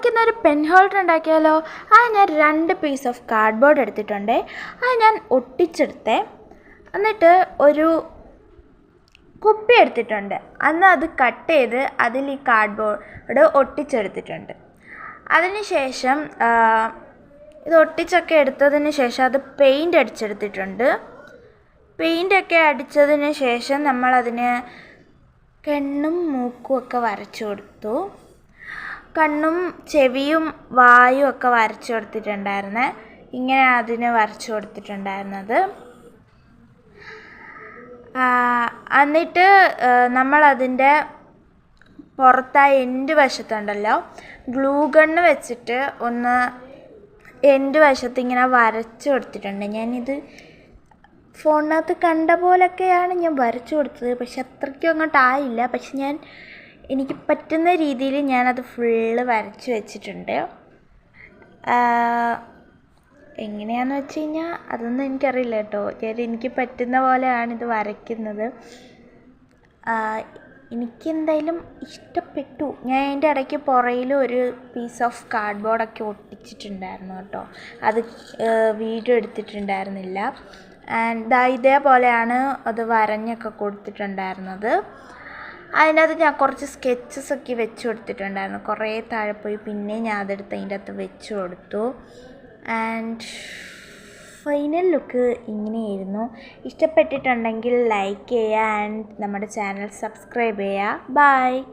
നമുക്കിന്നൊരു pen holder ഉണ്ടാക്കിയാലോ? അത് ഞാൻ രണ്ട് പീസ് ഓഫ് കാർഡ്ബോർഡ് എടുത്തിട്ടുണ്ട്. അത് ഞാൻ ഒട്ടിച്ചെടുത്തേ. എന്നിട്ട് ഒരു കുപ്പി എടുത്തിട്ടുണ്ട്. അന്ന് അത് കട്ട് ചെയ്ത് അതിൽ ഈ കാർഡ്ബോർഡ് ഒട്ടിച്ചെടുത്തിട്ടുണ്ട്. അതിന് ശേഷം ഇത് ഒട്ടിച്ചൊക്കെ എടുത്തതിന് ശേഷം അത് പെയിന്റ് അടിച്ചെടുത്തിട്ടുണ്ട്. പെയിന്റൊക്കെ അടിച്ചതിന് ശേഷം നമ്മളതിന് കണ്ണും മൂക്കും ഒക്കെ വരച്ചു കൊടുത്തു. കണ്ണും ചെവിയും വായും ഒക്കെ വരച്ചു കൊടുത്തിട്ടുണ്ടായിരുന്നെ. ഇങ്ങനെ അതിന് വരച്ചു കൊടുത്തിട്ടുണ്ടായിരുന്നത്. എന്നിട്ട് നമ്മളതിന്റെ പുറത്ത് ആ എൻഡ് വശത്തുണ്ടല്ലോ. ഗ്ലൂ ഗണ്ണ് വെച്ചിട്ട് ഒന്ന് എൻഡ് വശത്ത് ഇങ്ങനെ വരച്ചു കൊടുത്തിട്ടുണ്ട്. ഞാനിത് ഫോണിനകത്ത് കണ്ട പോലൊക്കെയാണ് ഞാൻ വരച്ചു കൊടുത്തത്. പക്ഷെ അത്രയ്ക്കും അങ്ങോട്ടായില്ല പക്ഷെ ഞാൻ എനിക്ക് പറ്റുന്ന രീതിയിൽ ഞാനത് ഫുള്ള് വരച്ച് വെച്ചിട്ടുണ്ട്. എങ്ങനെയാണെന്ന് വെച്ച് കഴിഞ്ഞാൽ അതൊന്നും എനിക്കറിയില്ല കേട്ടോ. ഞാൻ എനിക്ക് പറ്റുന്ന പോലെയാണ് ഇത് വരയ്ക്കുന്നത്. എനിക്കെന്തായാലും ഇഷ്ടപ്പെട്ടു. ഞാൻ അതിന്റെ ഇടയ്ക്ക് പുറയിൽ ഒരു പീസ് ഓഫ് കാർഡ്ബോർഡൊക്കെ ഒട്ടിച്ചിട്ടുണ്ടായിരുന്നു കേട്ടോ. അത് വീഡിയോ എടുത്തിട്ടുണ്ടായിരുന്നില്ല. ആൻഡ് ഇതേപോലെയാണ് അത് വരഞ്ഞൊക്കെ കൊടുത്തിട്ടുണ്ടായിരുന്നത്. അതിനകത്ത് ഞാൻ കുറച്ച് സ്കെച്ചസ് ഒക്കെ വെച്ച് കൊടുത്തിട്ടുണ്ടായിരുന്നു. കുറേ താഴെ പോയി പിന്നെ ഞാൻ അതെടുത്ത് അതിന്റെ അകത്ത് വെച്ച് കൊടുത്തു. ആൻഡ് ഫൈനൽ ലുക്ക് ഇങ്ങനെയായിരുന്നു. ഇഷ്ടപ്പെട്ടിട്ടുണ്ടെങ്കിൽ ലൈക്ക് ചെയ്യുക ആൻഡ് നമ്മുടെ ചാനൽ സബ്സ്ക്രൈബ് ചെയ്യുക. ബൈ